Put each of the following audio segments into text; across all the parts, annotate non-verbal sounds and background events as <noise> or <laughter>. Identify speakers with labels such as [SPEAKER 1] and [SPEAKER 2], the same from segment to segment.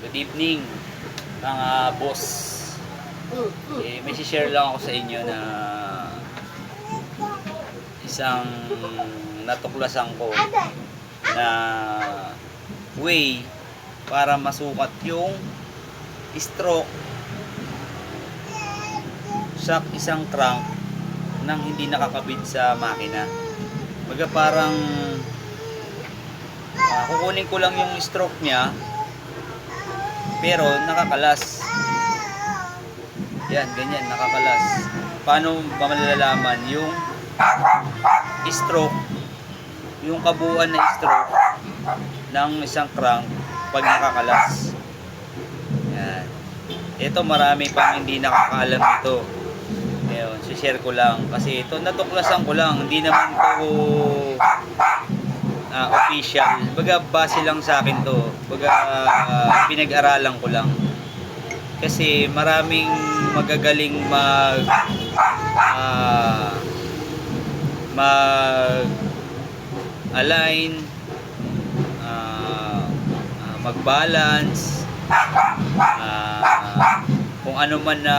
[SPEAKER 1] Good evening, mga boss. Eh, may share lang ako sa inyo na isang natuklasan ko na way para masukat yung stroke sa isang crank nang hindi nakakabit sa makina. Baga parang ah, kukunin ko lang yung stroke niya pero nakakalas. Yan, ganyan, nakakalas. Paano ba malalaman yung stroke, yung kabuuan na stroke ng isang crank pag nakakalas? Yan. Ito marami pang hindi nakakaalam ito. Ngayon, share ko lang kasi ito natuklasan ko lang, hindi naman ko ah, official. Baga base lang sa akin to. Baga ah, pinag-aralan ko lang. Kasi maraming magagaling mag ah, mag align ah, ah, mag-balance ah, kung ano man na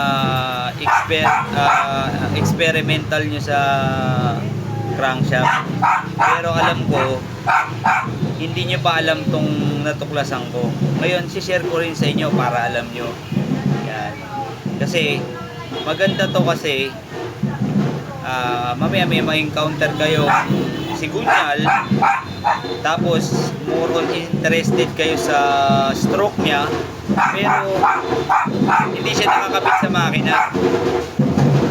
[SPEAKER 1] exper ah, experimental nyo sa crankshaft pero alam ko hindi nyo pa alam tong natuklasan ko? Ngayon si-share ko rin sa inyo para alam nyo. Yan. Kasi maganda to kasi ah, mamaya may ma-encounter kayo si Gunyal tapos more on interested kayo sa stroke niya. Pero hindi siya nakakabit sa makina.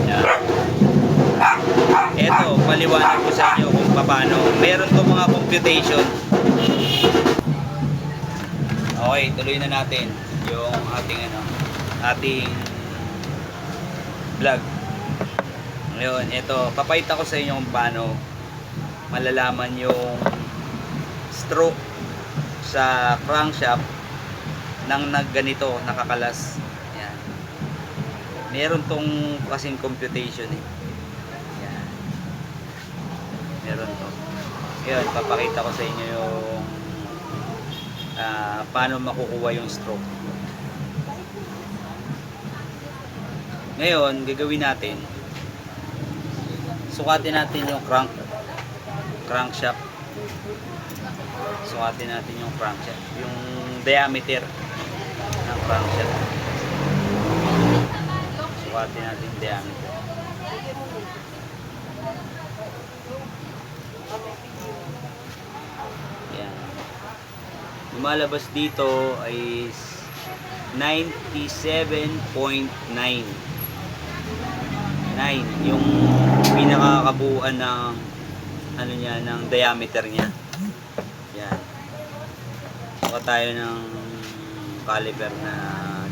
[SPEAKER 1] Yan. Eto, paliwanag ko sa inyo kung paano. Meron to mga computation. Okay, tuloy na natin yung ating ano, ating vlog. Ngayon, ito, papayta ko sa inyo kung paano malalaman yung stroke sa crankshaft nang nagganito, nakakalas. Yan. Meron tong kasing computation eh. Yan. Meron to. Ngayon, papakita ko sa inyo yung ah, paano makukuha yung stroke. Ngayon, gagawin natin, sukatin natin yung crank crankshaft. Sukatin natin yung crankshaft, yung diameter ng crankshaft. Sukatin natin diameter. Yan. Lumalabas dito ay 97.9 9 yung pinakakabuuan ng ano niya ng diameter niya. Yan. Suka tayo ng caliper na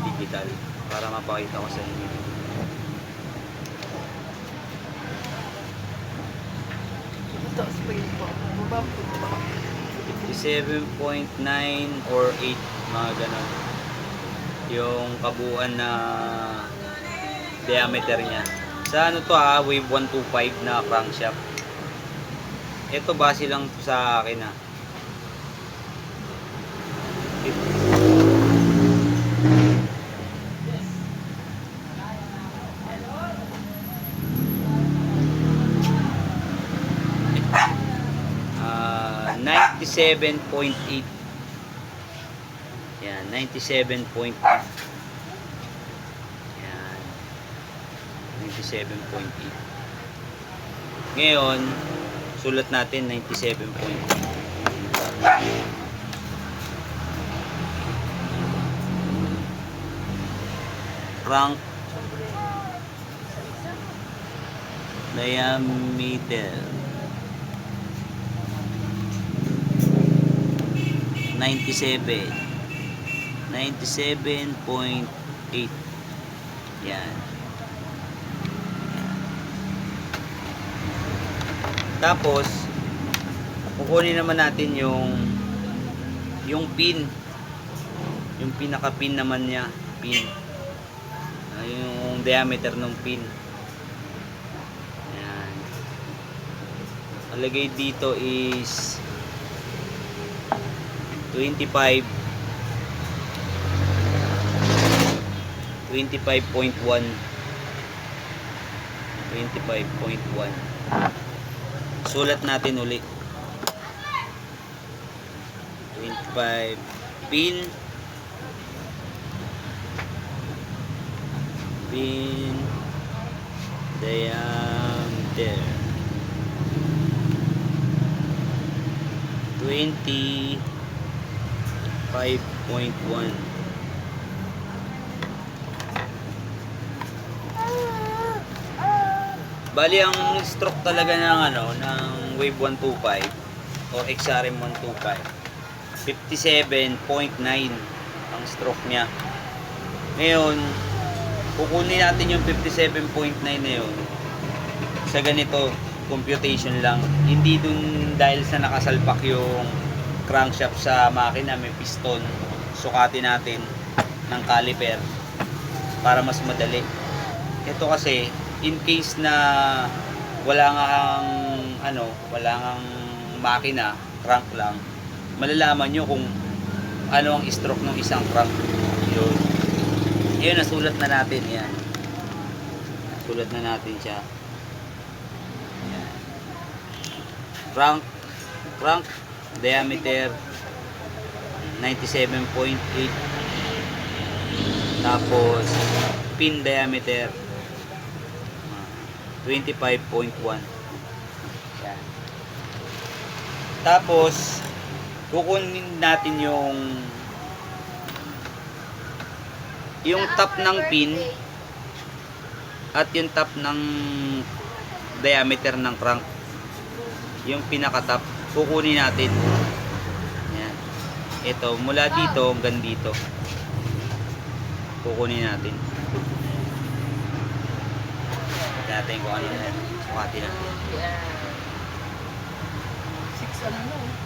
[SPEAKER 1] digital para mapakita ko sa inyo.
[SPEAKER 2] Taas pa yun po. Baba po ba?
[SPEAKER 1] 57.9 or 8 mga ganon yung kabuuan na diameter niya. Sa ano to ha wave 125 na crankshaft. Ito base lang sa akin ha Ah, 97.8 yan 97.8 yan. 97.8 ngayon sulat natin 97.8 crank diameter 97 97.8 yan. Tapos kukunin naman natin yung yung pin. Yung pinaka pin naman niya pin. Ah, yung diameter ng pin. Yan. Alagay dito is 25 25.1 25.1 sulat natin uli. 25 pin. Pin. Diameter 25.1 Bali ang stroke talaga ng ano ng Wave 125 o XRM 125 57.9 ang stroke niya. Ngayon, kukunin natin yung 57.9 na yun sa ganito computation lang. Hindi dun dahil sa nakasalpak yung crankshaft sa makina, may piston. Sukatin natin ng caliper para mas madali. Ito kasi, in case na wala nga ang ano, wala nga ang makina, crank lang, malalaman nyo kung ano ang stroke ng isang crank. Yun. Yun, nasulat na natin yan. Nasulat na natin siya. Crank, crank diameter 97.8 tapos pin diameter ah, 25.1 yan. Tapos kukunin natin yung yung top ng pin at yung top ng diameter ng crank. Yung pinaka top kukunin natin. Yan ito mula dito hanggang dito. Kukunin natin. Natin kung ano yan. Sukatin natin.
[SPEAKER 2] Na,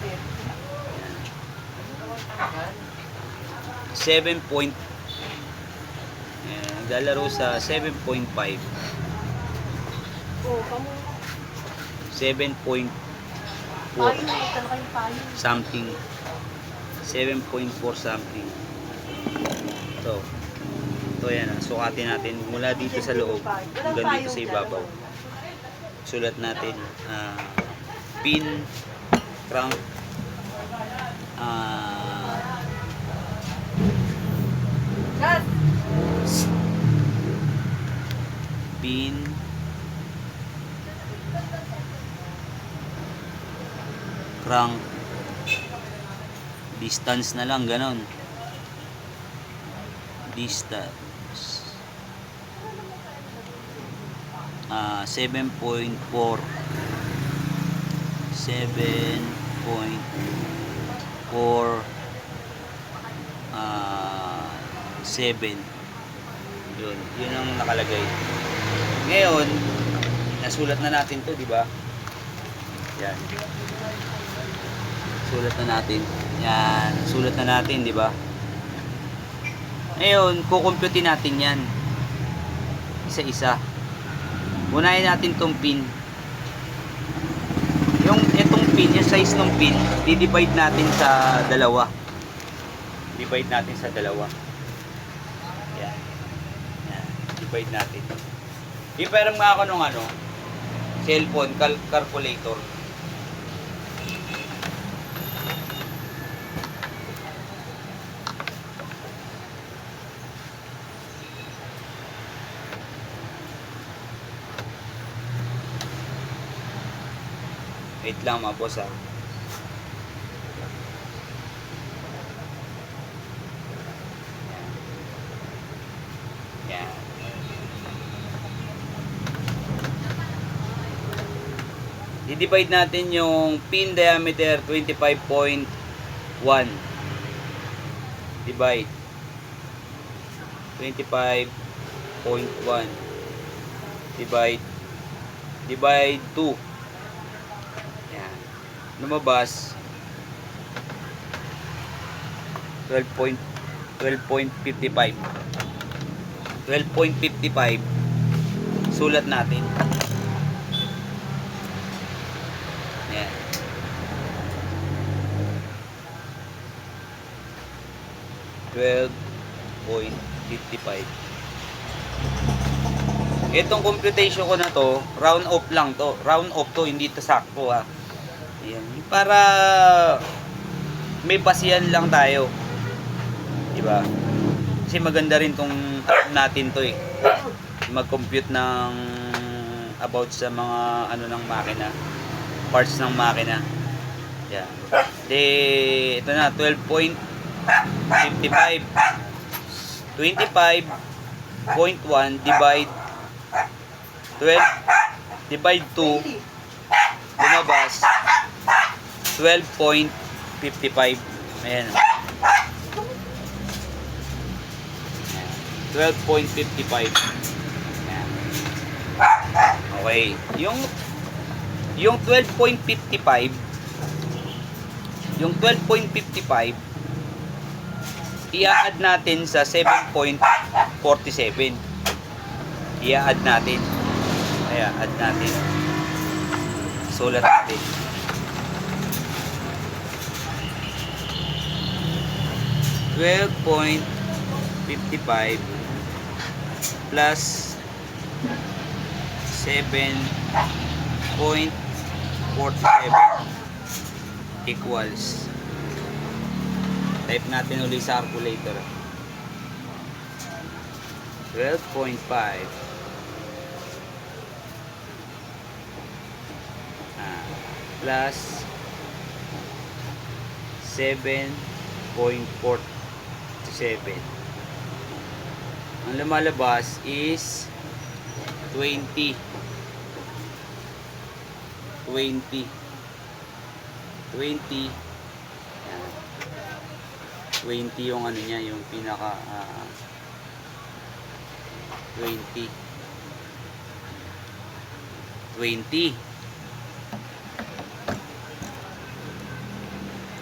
[SPEAKER 2] ten.
[SPEAKER 1] 7 point naglalaro sa 7.5
[SPEAKER 2] Oh, kamu.
[SPEAKER 1] 7.4
[SPEAKER 2] Payo, tal kayo payo.
[SPEAKER 1] something. 7.4 something. Ito. Ito yan ah. sukatin natin mula dito sa loob. Hanggang dito sa ibabaw. sulat natin ah, pin crank ah,
[SPEAKER 2] Gas!
[SPEAKER 1] pin crank distance na lang ganon distance. Ah 7.4 7.4 ah 7 yun. Yun ang nakalagay. Ngayon nasulat na natin to di ba? Yan sulat na natin. Yan sulat na natin di ba? Ngayon kukumputin natin yan. Isa-isa. Unahin natin tong pin. Yung itong pin yung size ng pin di-divide natin sa dalawa. Divide natin sa dalawa. Yan. Yan divide natin. Di parang mga ako nung ano cellphone cal- calculator Wait lang mga boss ah. Yan. Di-divide natin yung pin diameter 25.1. Divide. 25.1. Divide. Divide 2. Lumabas. 12 point 12.55 12.55 sulat natin. Yan Twelve point Itong computation ko na to, round off lang to. Round off to, hindi to sakto ha. Ayan. Para may basihan lang tayo. Diba? Kasi maganda rin tong app natin to eh. Mag-compute ng about sa mga ano ng makina. Parts ng makina. Yan. De, ito na, 12.55. 25.1 divide 12 divide 2 lumabas 12.55 ayan. 12.55 Ayan. okay. Yung yung 12.55 yung 12.55 i-add natin sa 7.47 i-add natin. Ayan, add natin. Sulat natin Twelve point fifty-five plus seven point forty-seven equals. Type natin uli sa calculator. 12.5 ah, plus 7.47 ang lumalabas is 20 20 20 yan. 20 yung ano niya, yung pinaka ah, 20 20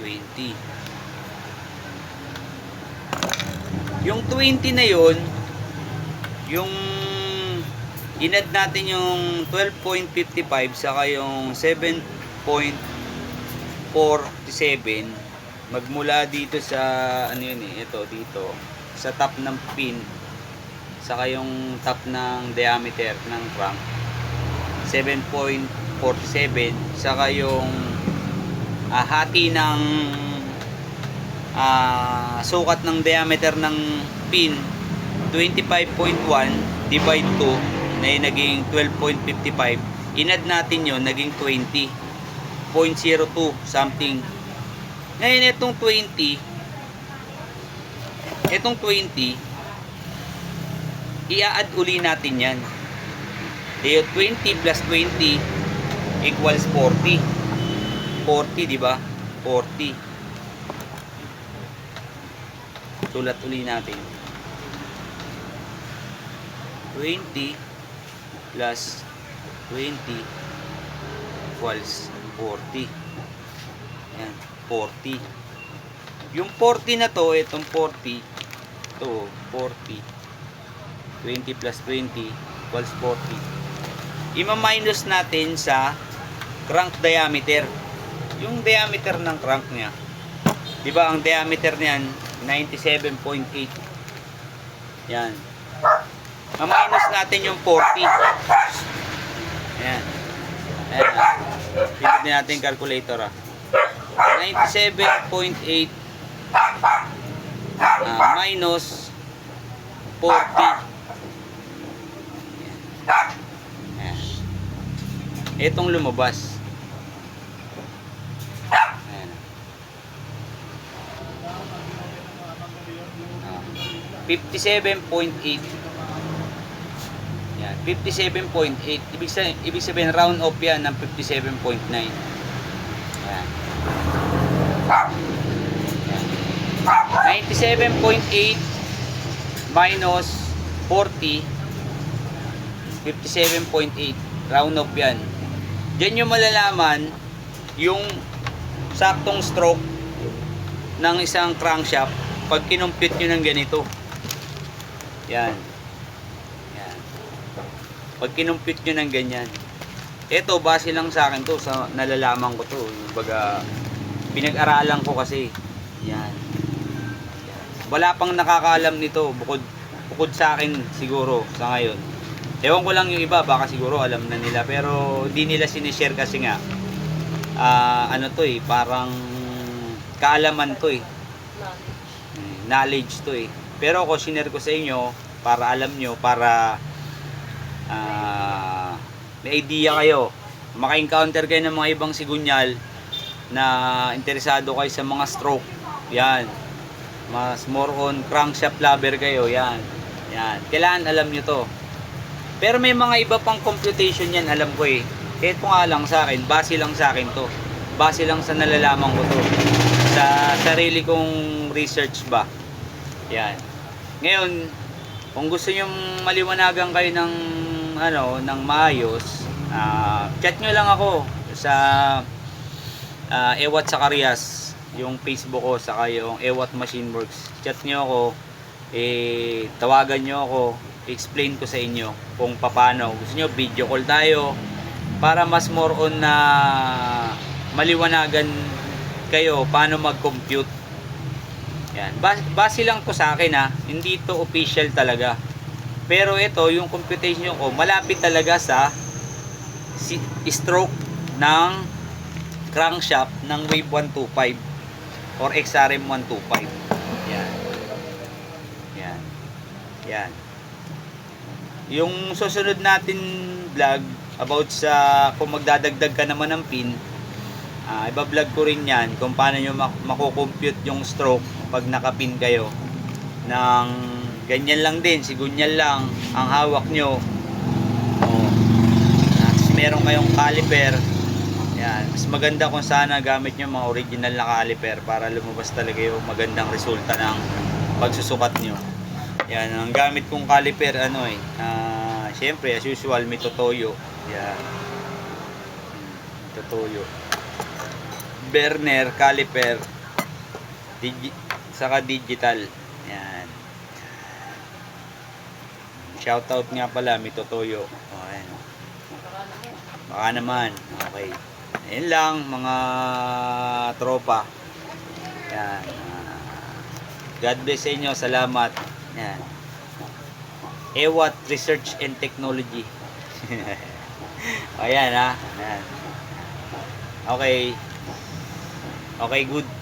[SPEAKER 1] 20 yung 20 na yun yung inad natin yung 12.55 saka yung 7.47 magmula dito sa ano yun eh ito dito sa top ng pin saka yung top ng diameter ng crank 7.47 saka yung ah, hati ng ah, sukat ng diameter ng pin 25.1 divide 2 na yung naging 12.55 inad natin yon naging 20.02 something. Ngayon itong 20 itong 20 i-add uli natin yan. Deo 20 plus 20 equals 40 40 di ba? 40 sulat uli natin. 20 plus 20 equals 40 yan 40 yung 40 na to itong 40 to 40 20 plus 20 equals 40 ima-minus natin sa crank diameter. Yung diameter ng crank niya di ba ang diameter niyan 97.8 yan. Ma-minus natin yung 40 yan ayan. Pinag natin calculator ah. 97.8 ah, minus 40 Ayan. Itong lumabas. Ayan. Ah, 57.8 yan, 57.8 ibig sabihin, ibig sabihin round off yan ng 57.9 yan. Yan. 97.8 minus 40 57.8 round off yan. Diyan yung malalaman yung saktong stroke ng isang crankshaft pag kinumpute nyo ng ganito yan yan pag kinumpute nyo ng ganyan ito base lang sa akin to sa nalalaman ko to yung baga pinag-aralan ko kasi yan wala pang nakakaalam nito bukod bukod sa akin siguro sa ngayon Ewan ko lang yung iba, baka siguro alam na nila. Pero di nila sinishare kasi nga, ah, ano to eh, parang kaalaman to eh. Eh, knowledge to eh. Pero ako sinare ko sa inyo para alam nyo, para ah, may idea kayo. Maka-encounter kayo ng mga ibang sigunyal na interesado kayo sa mga stroke. Yan. Mas more on crankshaft lover kayo. Yan. Yan. Kailangan alam nyo to. Pero may mga iba pang computation yan, alam ko eh. Kahit nga lang sa akin, base lang sa akin to. Base lang sa nalalaman ko to. Sa sarili kong research ba. Yan. Ngayon, kung gusto nyo maliwanagan kayo ng ano, ng maayos, ah, chat nyo lang ako sa ah, Ewat Sakarias, yung Facebook ko, saka yung Ewat Machine Works. Chat nyo ako, eh, tawagan nyo ako, explain ko sa inyo kung paano. Gusto nyo, video call tayo para mas more on na maliwanagan kayo paano mag-compute. Yan. Bas- base lang to sa akin ha. Hindi to official talaga. Pero ito, yung computation ko, malapit talaga sa stroke ng crankshaft ng Wave 125 or XRM 125. Yan. Yan. Yan. Yung susunod natin vlog about sa kung magdadagdag ka naman ng pin, ah iba-vlog ko rin yan kung paano nyo mak- makukompute yung stroke pag nakapin kayo ng ganyan lang din, sigunyal lang ang hawak nyo. Oh. Meron kayong caliper. Yan. Mas maganda kung sana gamit nyo mga original na caliper para lumabas talaga yung magandang resulta ng pagsusukat nyo. Yan, ang gamit kong caliper ano eh. ah, Siyempre, as usual, may totoyo. Yan. Totoyo. Berner, caliper, saka digital. Yan. Shoutout nga pala, may totoyo. Oh, ayan. Baka naman. Okay. Ayun lang, mga tropa. Yan. God bless sa inyo. Salamat. Yan. Ewat Research and Technology. <laughs> Ayan ha. Ayan. Okay. Okay, good.